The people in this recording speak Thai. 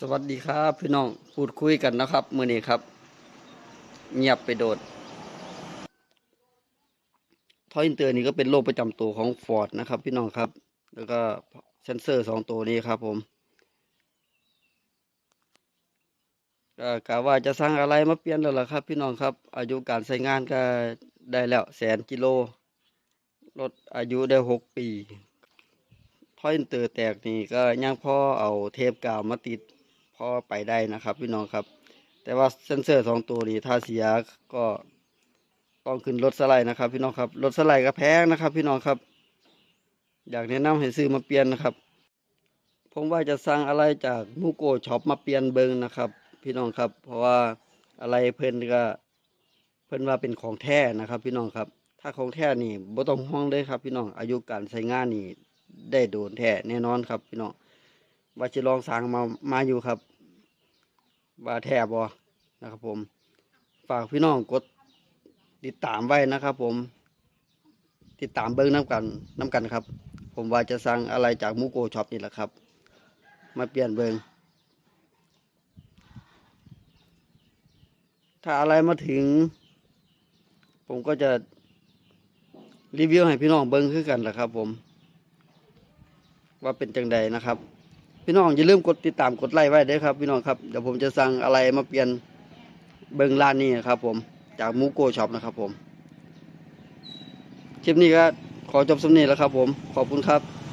สวัสดีครับพี่น้องพูดคุยกันนะครับมือนี้ครับ เงียบไปโดดท่ออินเตอร์นี่ก็เป็นโรคประจำตัวของฟอร์ดนะครับ พี่น้องครับ แล้วก็เซนเซอร์สองตัวนี้ครับ ผมก็กะว่าจะสร้างอะไรมาเปลี่ยนแล้วล่ะครับ พี่น้องครับ อายุการใช้งานก็ได้แล้วแสนกิโลลดอายุได้หกปีท่ออินเตอร์แตกนี่ก็ยังพ่อเอาเทปกาวมาติด พอไปได้นะครับพี่น้องครับ แต่ว่าเซนเซอร์สองตัวนี้ถ้าเสียก็ต้องขึ้นรถสไลด์นะครับ พี่น้องครับรถสไลด์ก็แพงนะครับ พี่น้องครับ อยากแนะนำให้ซื้อมาเปลี่ยนนะครับผมว่าจะสั่งอะไรจากมูโกช็อปมาเปลี่ยนเบิงนะครับ พี่น้องครับ เพราะว่าอะไรเพิ่นก็ เพิ่นว่าเป็นของแท้นะครับ พี่น้องครับ ถ้าของแท้นี่บ่ต้องห่วงเลยครับ พี่น้องอายุการใช้งานนี่ได้โดนแท้แน่นอนครับ พี่น้อง ว่าจะลองสั่งมามาอยู่ครับ ว่าแทบบ่นะครับ ผม ฝากพี่น้องกดติดตามไว้นะครับ ผม ติดตามเบิ้งน้ำกันน้ำกันครับ ผมว่าจะสั่งอะไรจากมูโกช็อปนี่แหละครับ มาเปลี่ยนเบิงถ้าอะไรมาถึง ผมก็จะรีวิวให้พี่น้องเบิ้งคือกันแหละครับ ผม ว่าเป็นจังใดนะครับ พี่น้องอย่าลืมกดติดตามกดไลค์ไว้ด้อครับพี่น้องครับเดี๋ยวผมจะสั่งอะไรมาเปลี่ยนเบิงร้านนี้ครับ ผมจากมูโกช็อปนะครับผมคลิปนี้ก็ขอจบสำเนีแล้วครับ ผมขอบคุณครับ